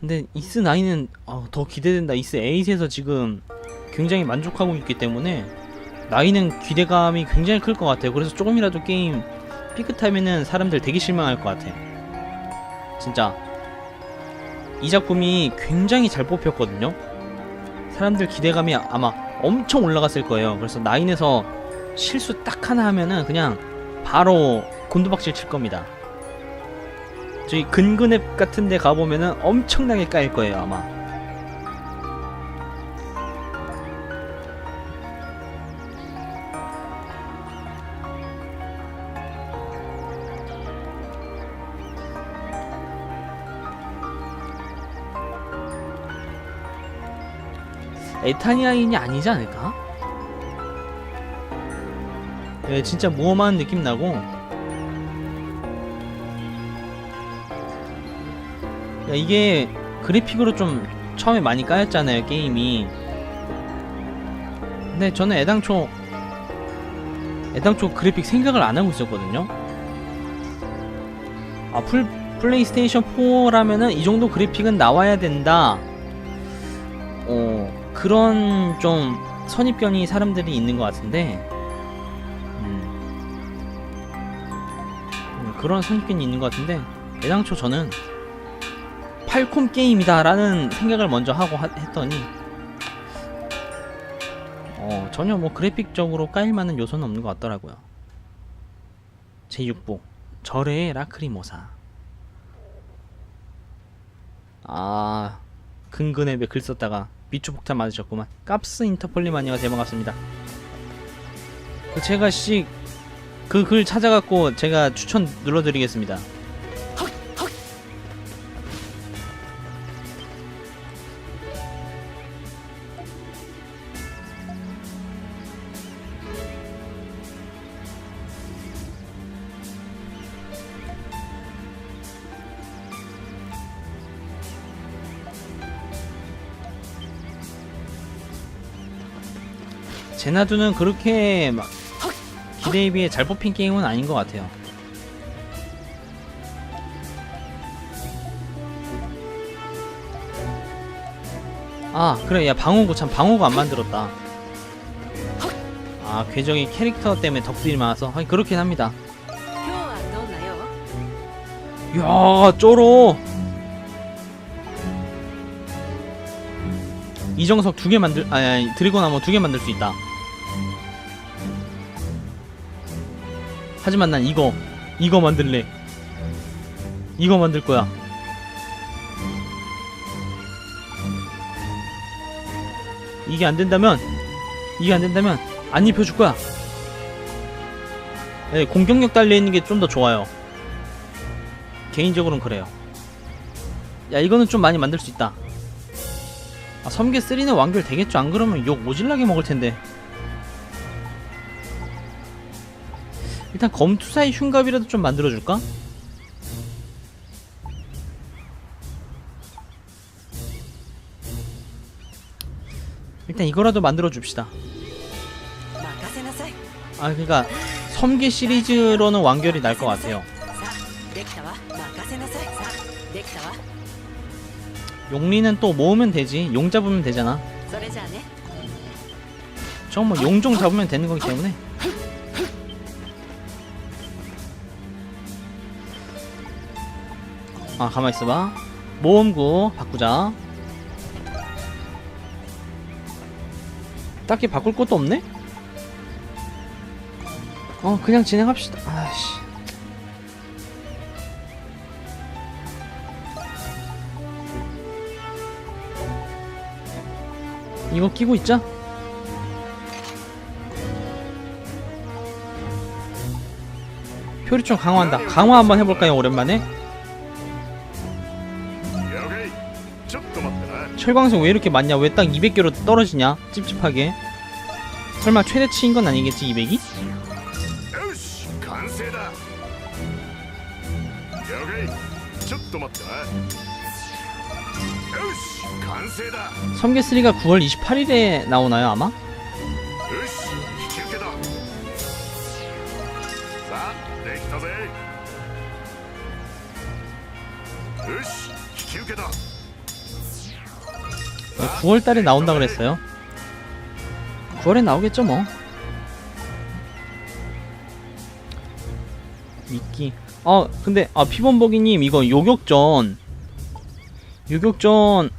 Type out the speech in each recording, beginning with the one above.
근데 이스 9은 어, 더 기대된다. 이스 8에서 지금 굉장히 만족하고 있기 때문에 9은 기대감이 굉장히 클 것 같아요. 그래서 조금이라도 게임 삐끗하면은 사람들 되게 실망할 것 같아. 진짜 이 작품이 굉장히 잘 뽑혔거든요. 사람들 기대감이 아마 엄청 올라갔을 거예요. 그래서 9에서 실수 딱 하나 하면은 그냥 바로 곤두박질 칠 겁니다. 저희 근근앱 같은 데 가보면은 엄청나게 까일 거예요, 아마. 에타니아인이 아니지 않을까? 예, 진짜 무엄한 느낌 나고 야, 이게 그래픽으로 좀 처음에 많이 까였잖아요 게임이. 근데 저는 애당초 애당초 그래픽 생각을 안 하고 있었거든요. 아 풀, 플레이스테이션 4라면은 이 정도 그래픽은 나와야 된다. 어 그런 좀 선입견이 사람들이 있는 것 같은데. 음, 음, 그런 선입견이 있는 것 같은데 애당초 저는 팔콤 게임이다라는 생각을 먼저 하고 하- 했더니 어, 전혀 뭐 그래픽적으로 까일 만한 요소는 없는 것 같더라고요. 제6부. 절의 라크리모사. 아 근근앱에 글 썼다가 미추 폭탄 맞으셨구만. 깝스 인터폴님 안녕하세요. 반갑습니다. 그 제가 씨 그 글 찾아갖고 제가 추천 눌러드리겠습니다 제나두는 그렇게 막 기대에 비해 잘 뽑힌 게임은 아닌 것 같아요. 아 그래 야 방어구 참 방어구 안 만들었다. 아 궤적이 캐릭터 때문에 덕질이 많아서 아니 그렇긴 합니다. 야 쪼로 이정석 두 개 만들 아니, 아니 드리고 나머 두 개 만들 수 있다. 하지만 난 이거 이거 만들래 이거 만들 거야 이게 안 된다면 이게 안 된다면 안 입혀줄 거야 네, 공격력 달려있는 게 좀 더 좋아요 개인적으로는 그래요. 야 이거는 좀 많이 만들 수 있다. 아, 섬계 3는 완결 되겠죠? 안 그러면 욕 오질나게 먹을 텐데. 일단 검투사의 흉갑이라도 좀 만들어줄까? 일단 이거라도 만들어줍시다. 아 그니까 섬기 시리즈로는 완결이 날 것 같아요. 용리는 또 모으면 되지. 용 잡으면 되잖아. 저뭐 용종 잡으면 되는 거기 때문에. 아 가만 있어봐 모험구 바꾸자 딱히 바꿀 것도 없네? 어 그냥 진행합시다 아씨 이거 끼고 있자 효리총 강화한다. 강화 한번 해볼까요, 오랜만에? 철광석 왜 이렇게 많냐? 왜 딱 200개로 떨어지냐? 찝찝하게. 설마 최대치인 건 아니겠지 200이? 섬계3가 9월 28일에 나오나요 아마? 으쌰, 9월달에 나온다 그랬어요? 9월에 나오겠죠 뭐. 미끼. 어 근데 아 피본보기님 이거 요격전. 요격전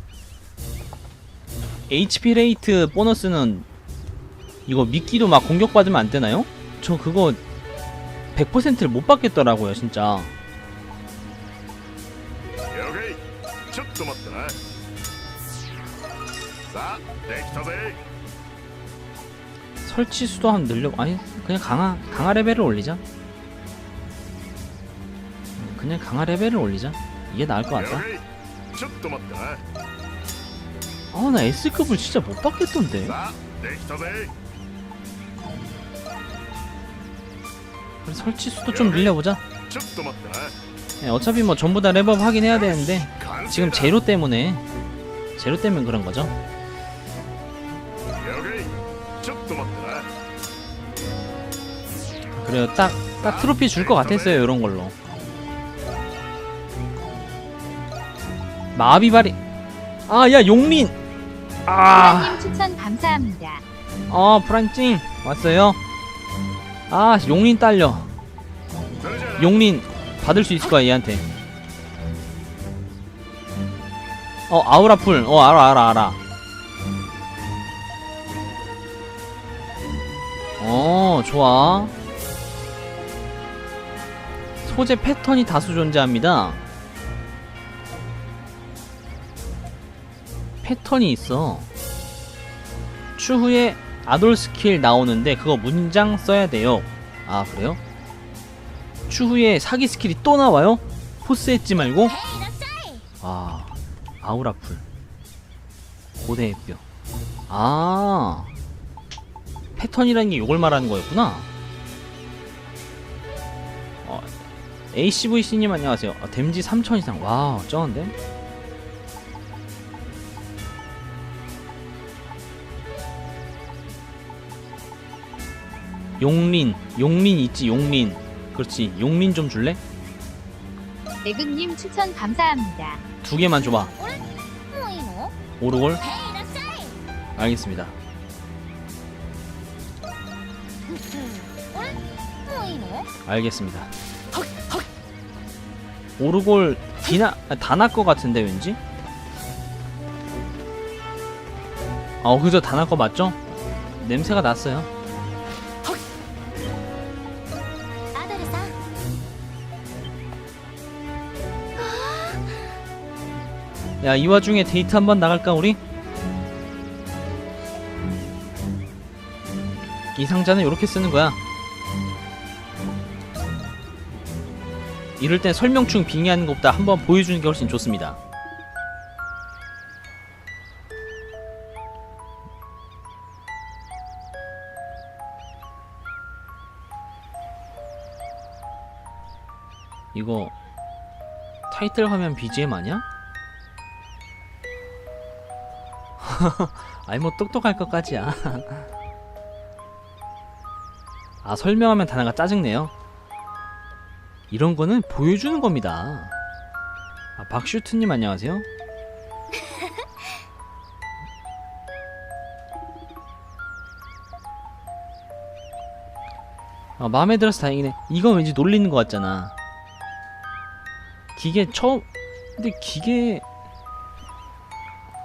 HP 레이트 보너스는 이거 미끼도 막 공격받으면 안 되나요? 저 그거 100%를 못 받겠더라고요 진짜 설치 수도 한 늘려 아니 그냥 강화 강화 레벨을 올리자. 그냥 강화 레벨을 올리자. 이게 나을 것 같다. 아나 S 급을 진짜 못 받겠던데 그래 설치 수도 좀 늘려보자 네 어차피 뭐 전부 다 랩업확인해야 되는데 지금 제로 때문에 제로 때문에 그런 거죠? 그래요. 딱, 딱 트로피 줄 것 같았어요 이런 걸로. 마비발이 아 야 용민. 아. 프라님 추천 감사합니다. 어 프랑찡 왔어요. 아 용린 딸려. 용린 받을 수 있을 거야 얘한테. 어 아우라풀. 어 알아 알아 알아. 어 좋아. 소재 패턴이 다수 존재합니다 패턴이 있어 추후에 아돌 스킬 나오는데 그거 문장 써야 돼요 아 그래요? 추후에 사기 스킬이 또 나와요? 포스 했지 말고? 아 아우라풀 고대뼈 아 패턴이라는 게 이걸 말하는 거였구나 ACVC님 안녕하세요. 아, 댐지 3천 이상. 와, 쩌는데? 용린, 용린 있지, 용린. 그렇지, 용린 좀 줄래? 대극님 추천 감사합니다. 두 개만 줘봐. 오르골? 알겠습니다. 알겠습니다. 오르골 디나 아, 다나 거 같은데 왠지? 아, 어 그저 다나 거 맞죠? 냄새가 났어요. 야 이 와중에 데이트 한번 나갈까 우리? 이 상자는 이렇게 쓰는 거야. 이럴 땐 설명충 빙의하는 것보다 한번 보여주는 게 훨씬 좋습니다. 이거 타이틀 화면 BGM 아니야? 아니 뭐 똑똑할 것까지야. 아 설명하면 단어가 짜증내요 이런 거는 보여주는 겁니다. 아 박슈트님 안녕하세요. 아 마음에 들어서 다행이네. 이건 왠지 놀리는 것 같잖아. 기계 처음 근데 기계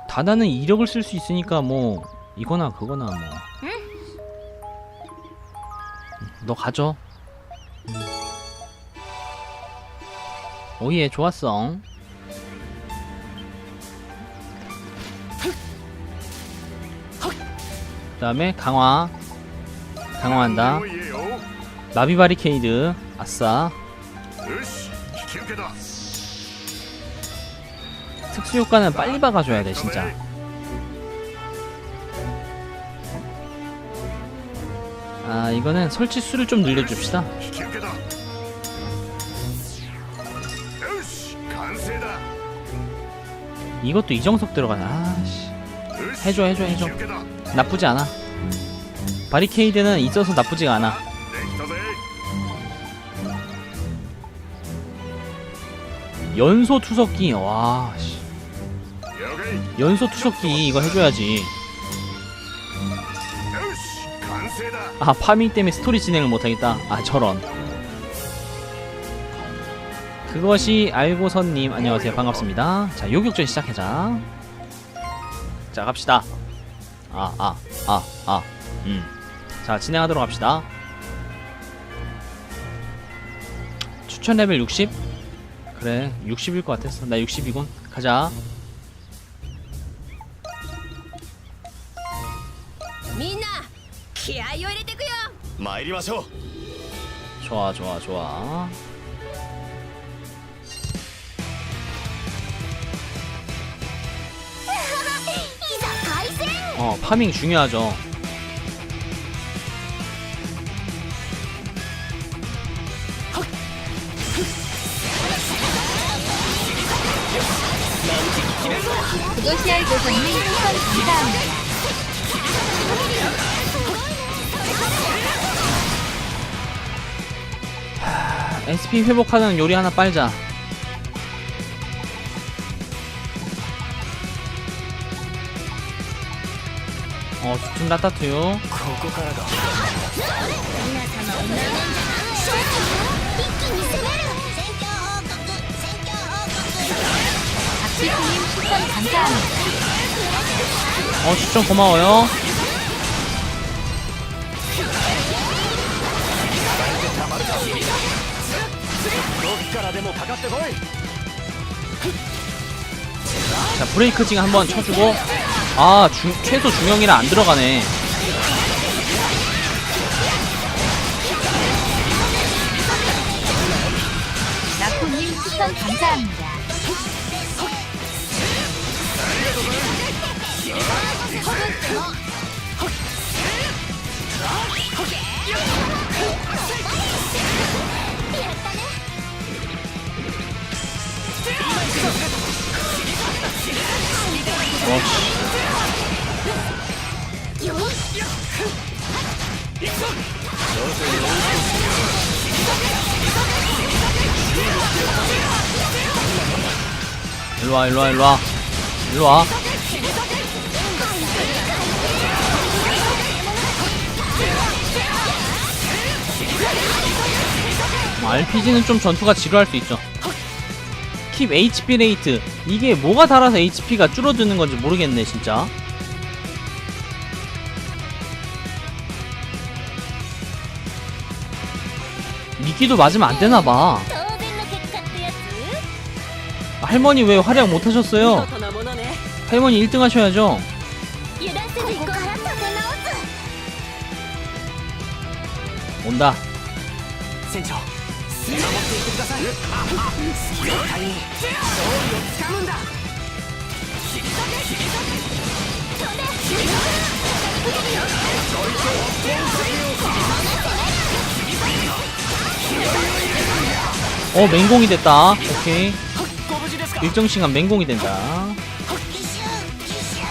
다나는 이력을 쓸 수 있으니까 뭐 이거나 그거나 뭐. 너 가져. 오예 좋았어. 그 다음에 강화. 강화한다. 나비 바리케이드. 아싸. 특수효과는 빨리 박아줘야 돼 진짜. 아 이거는 설치수를 좀 늘려줍시다. 이것도 이정석 들어가네 아씨. 해줘 해줘 해줘. 나쁘지 않아. 바리케이드는 있어서 나쁘지가 않아. 연소 투석기 와 씨. 연소 투석기 이거 해줘야지. 아 파밍 때문에 스토리 진행을 못하겠다. 아 저런. 그것이 알고선님 안녕하세요. 반갑습니다. 자 요격전 시작하자. 자 갑시다. 아 아 아 아. 음자 진행하도록 합시다. 추천 레벨 60? 그래 60일 것 같았어 나 60이군. 가자. 민나 기아요 이레테쿠요. 마이리마쇼 좋아 좋아 좋아. 어 파밍 중요하죠 그것이 알고서는 한번 감사합니다 SP 회복하는 요리 하나 빨자. 어 스팀 라타투요. 박지수님 추천 어 추천 고마워요. 자 브레이크 징 한번 쳐주고. 아, 중, 최소 중형이라 안 들어가네. 감사합니다. 일로와, 일로와, 일로와. 일로와. RPG는 좀 전투가 지루할 수 있죠. 스킵 HP 레이트 이게 뭐가 달아서 HP가 줄어드는 건지 모르겠네 진짜. 미끼도 맞으면 안 되나봐. 할머니 왜 활약 못하셨어요? 할머니 1등 하셔야죠. 어, 어, 어. 온다. 船長見守っていてください絶対に勝利をつかむんだ어, 맹공이 됐다. 오케이. ご無事ですか 일정 시간 맹공이 된다. 奇襲奇襲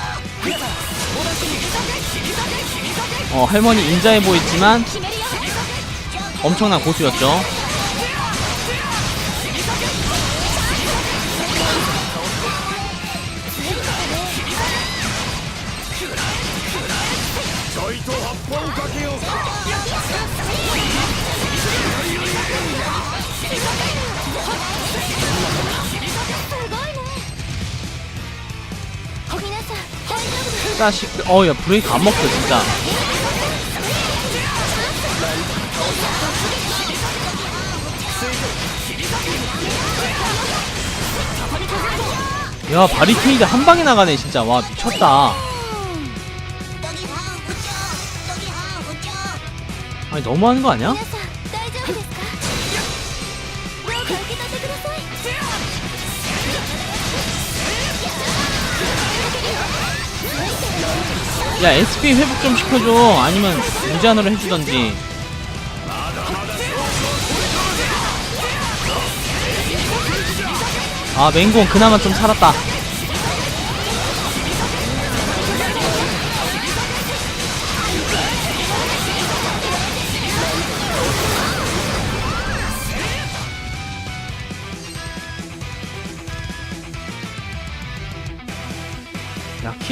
어, 할머니 인자해 보였지만 決めるよ 엄청난 고수였죠. 자식들 어야 브레이크 안 먹혀 진짜. 야 바리케이드 한 방에 나가네 진짜. 와 미쳤다. 아니 너무하는 거 아니야? 야, SP 회복 좀 시켜줘. 아니면 무제한으로 해주던지. 아, 맹공 그나마 좀 살았다.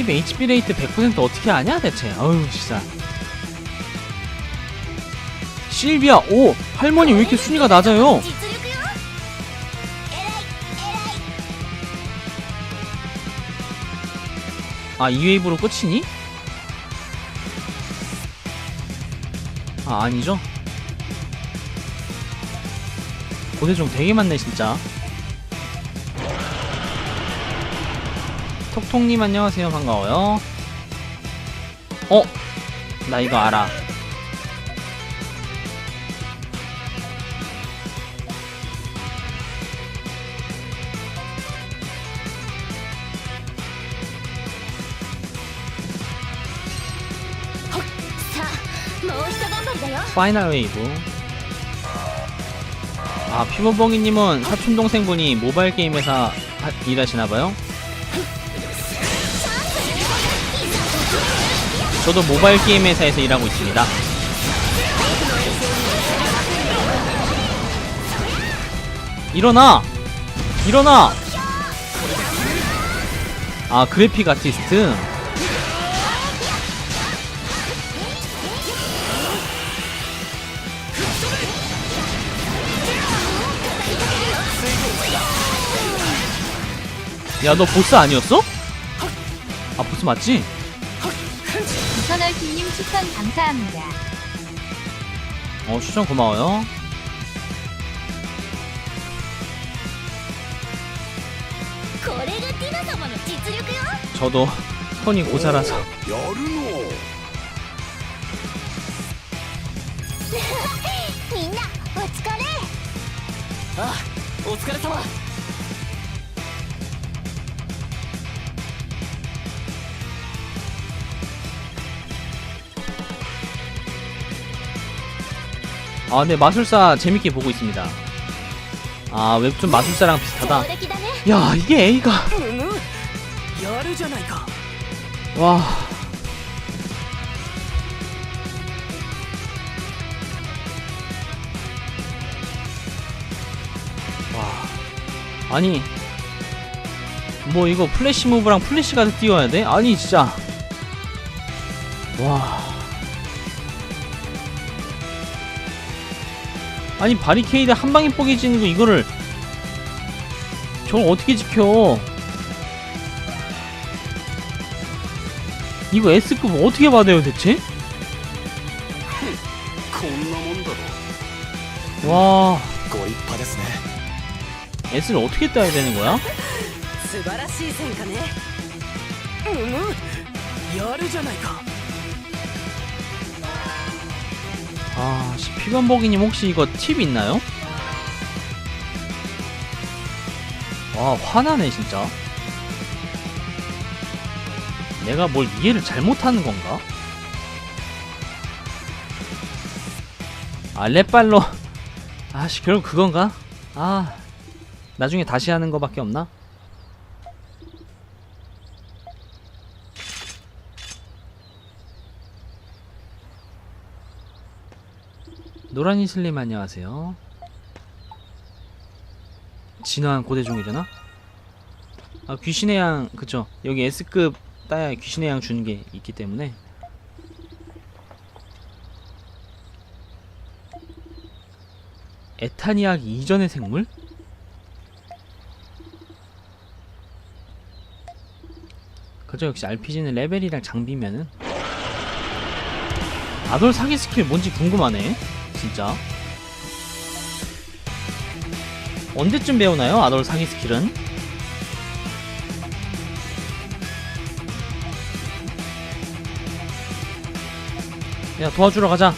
팀 HP 레이트 100% 어떻게 아냐 대체? 어휴 진짜. 실비아 오! 할머니 왜 이렇게 순위가 낮아요? 아 2웨이브로 끝이니? 아 아니죠? 고대 좀 되게 많네 진짜. 톡톡님 안녕하세요. 반가워요. 어? 나 이거 알아. 파이널 웨이브. 아 피부봉이님은 사촌동생분이 모바일 게임 회사 일하시나봐요? 저도 모바일 게임 회사에서 일하고 있습니다. 일어나! 일어나! 아, 그래픽 아티스트? 야, 너 보스 아니었어? 아, 보스 맞지? 이선월팀님 추천 감사합니다. 어, 추천 고마워요. これがティナ様の実力よ 저도 손이 고사라서 やるのみんなお疲れあお疲れ様 아 네, 마술사 재밌게 보고 있습니다. 아 웹툰 마술사랑 비슷하다. 야 이게 A가. 와. 와. 아니 뭐 이거 플래시 무브랑 플래시 가드 띄워야 돼? 아니 진짜. 와. 아니 바리케이드 한 방에 뽀개지는 거 이거를 저걸 어떻게 지켜? 이거 S급 어떻게 받아요 대체? 와. S를 어떻게 따야 되는 거야? 음, 음. 아 피건보기님 혹시 이거 팁 있나요? 와, 화나네 진짜. 내가 뭘 이해를 잘못하는 건가? 아, 랩발로. 아씨, 결국 그건가? 아, 나중에 다시 하는 거밖에 없나? 노란이 슬림 안녕하세요. 진화한 고대종이려나? 아 귀신의 양 그쵸 여기 S급 따야 귀신의 양 주는 게 있기 때문에 에타니악 이전의 생물? 그죠 역시 RPG는 레벨이랑 장비면은 아돌 사기 스킬 뭔지 궁금하네 진짜. 언제쯤 배우나요? 아돌 사기 스킬은? 야 도와주러 가자.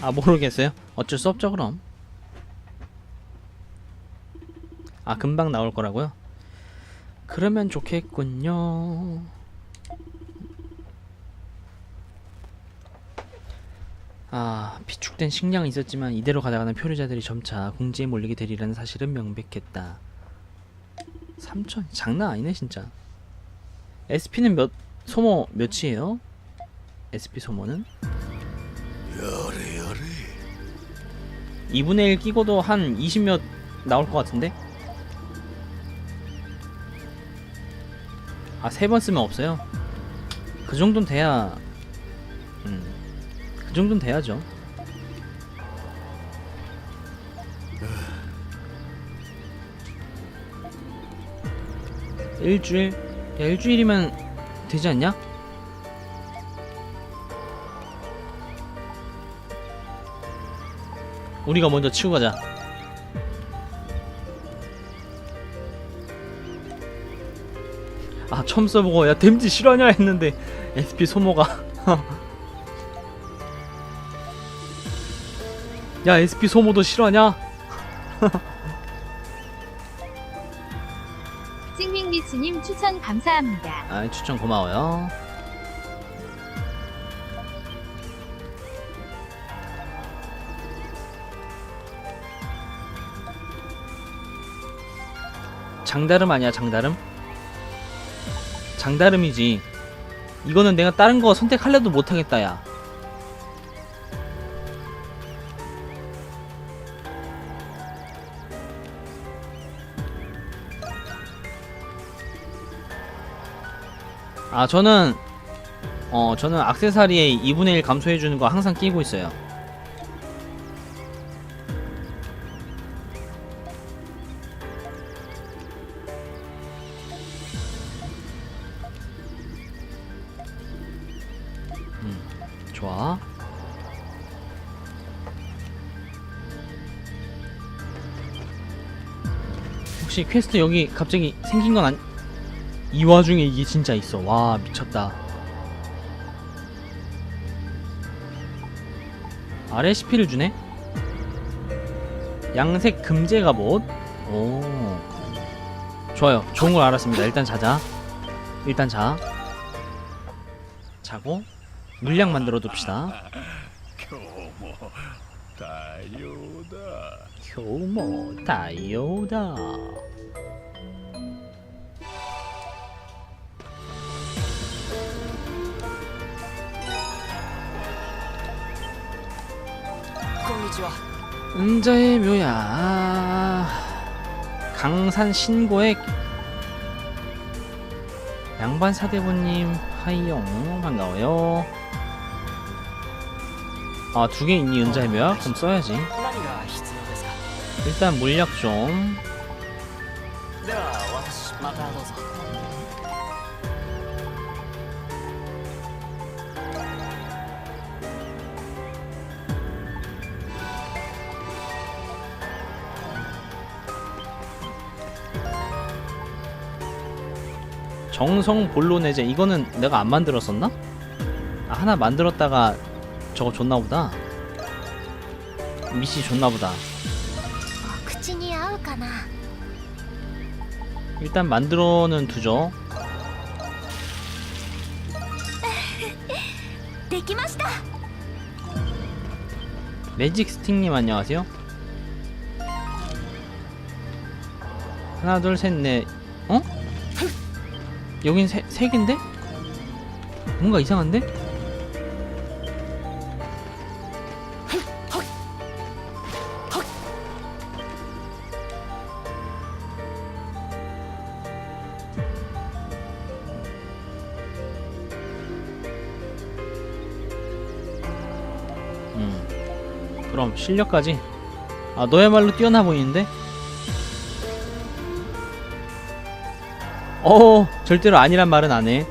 아 모르겠어요? 어쩔 수 없죠 그럼. 아 금방 나올 거라고요? 그러면 좋겠군요 아, 비축된 식량이 있었지만 이대로 가다가는 표류자들이 점차 궁지에 몰리게 되리라는 사실은 명백했다. 3천 장난 아니네 진짜. SP는 몇 소모 몇이에요? SP 소모는? 여리 여리. 2분의 1 끼고도 한 20몇 나올 것 같은데? 아, 세 번 쓰면 없어요? 그 정도는 돼야 그 정도는 돼야죠 일주일? 야 일주일이면 되지 않냐? 우리가 먼저 치고 가자 아 처음 써보고 야 댐지 실화냐 했는데 SP 소모가 야 SP 소모도 실화냐? 찡밍미츠님 추천 감사합니다. 아 추천 고마워요 장다름 아니야 장다름? 장다름이지 이거는 내가 다른 거 선택할래도 못하겠다 야 아 저는 어 저는 악세사리에 2분의 1 감소해주는 거 항상 끼고 있어요. 음 좋아. 혹시 퀘스트 여기 갑자기 생긴 건 아니 이 와중에 이게 진짜 있어. 와 미쳤다. 아 레시피를 주네? 양색 금제 갑옷 뭐? 오. 좋아요. 좋은 걸 알았습니다. 일단 자자. 일단 자. 자고 물량 만들어 둡시다. 효모 다이오다. 효모 다이오다. 은자의 묘야. 강산 신고액. 양반 사대부님 하이용 반가워요. 아 두 개 있니 은자의 묘야? 그럼 써야지. 일단 물약 좀. 정성 볼로네제 이거는 내가 안 만들었었나? 아, 하나 만들었다가 저거 줬나보다. 미시 줬나보다. 일단 만들어는 두죠. 매직 스틱님 안녕하세요. 하나 둘 셋 넷. 어? 여긴 세, 세 개인데? 뭔가 이상한데? 음. 그럼 실력까지 아 너야말로 뛰어나 보이는데 어 절대로 아니란 말은 안해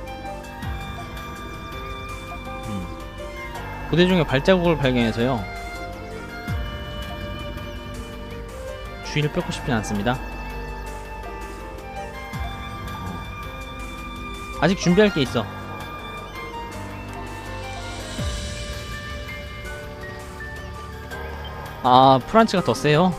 음. 부대 중에 발자국을 발견해서요 주의를 뺏고 싶진 않습니다 어. 아직 준비할 게 있어 아 프란츠가 더 세요?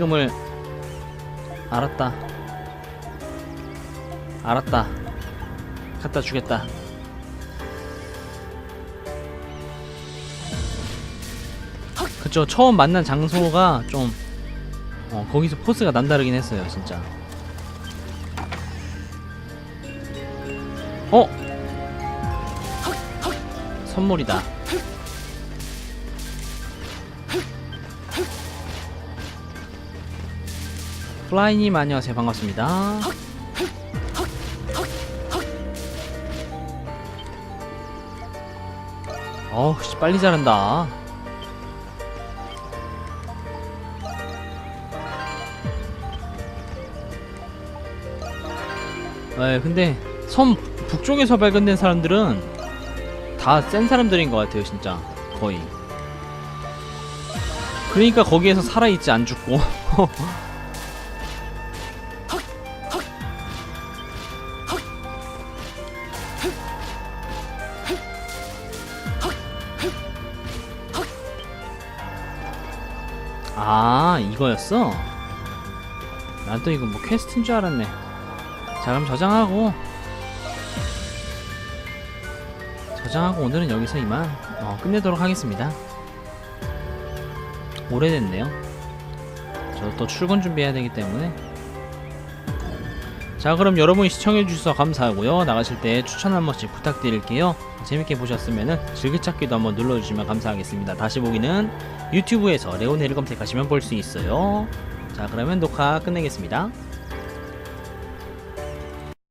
양색금을 알았다 알았다 갖다 주겠다 그쵸 처음 만난 장소가 좀 어, 거기서 포스가 남다르긴 했어요, 진짜. 어? 선물이다. 플라이님 안녕하세요 반갑습니다. 어우 씨 빨리 자란다. 에 근데 섬 북쪽에서 발견된 사람들은 다 센 사람들인 것 같아요 진짜 거의 그러니까 거기에서 살아있지 안 죽고 아 이거였어? 난 또 이거 뭐 퀘스트인 줄 알았네. 자 그럼 저장하고. 저장하고 오늘은 여기서 이만 어, 끝내도록 하겠습니다. 오래됐네요. 저 또 출근 준비해야 되기 때문에. 자 그럼 여러분이 시청해주셔서 감사하고요. 나가실 때 추천 한 번씩 부탁드릴게요. 재밌게 보셨으면 즐겨찾기도 한번 눌러주시면 감사하겠습니다. 다시 보기는 유튜브에서 레오네를 검색하시면 볼 수 있어요. 자 그러면 녹화 끝내겠습니다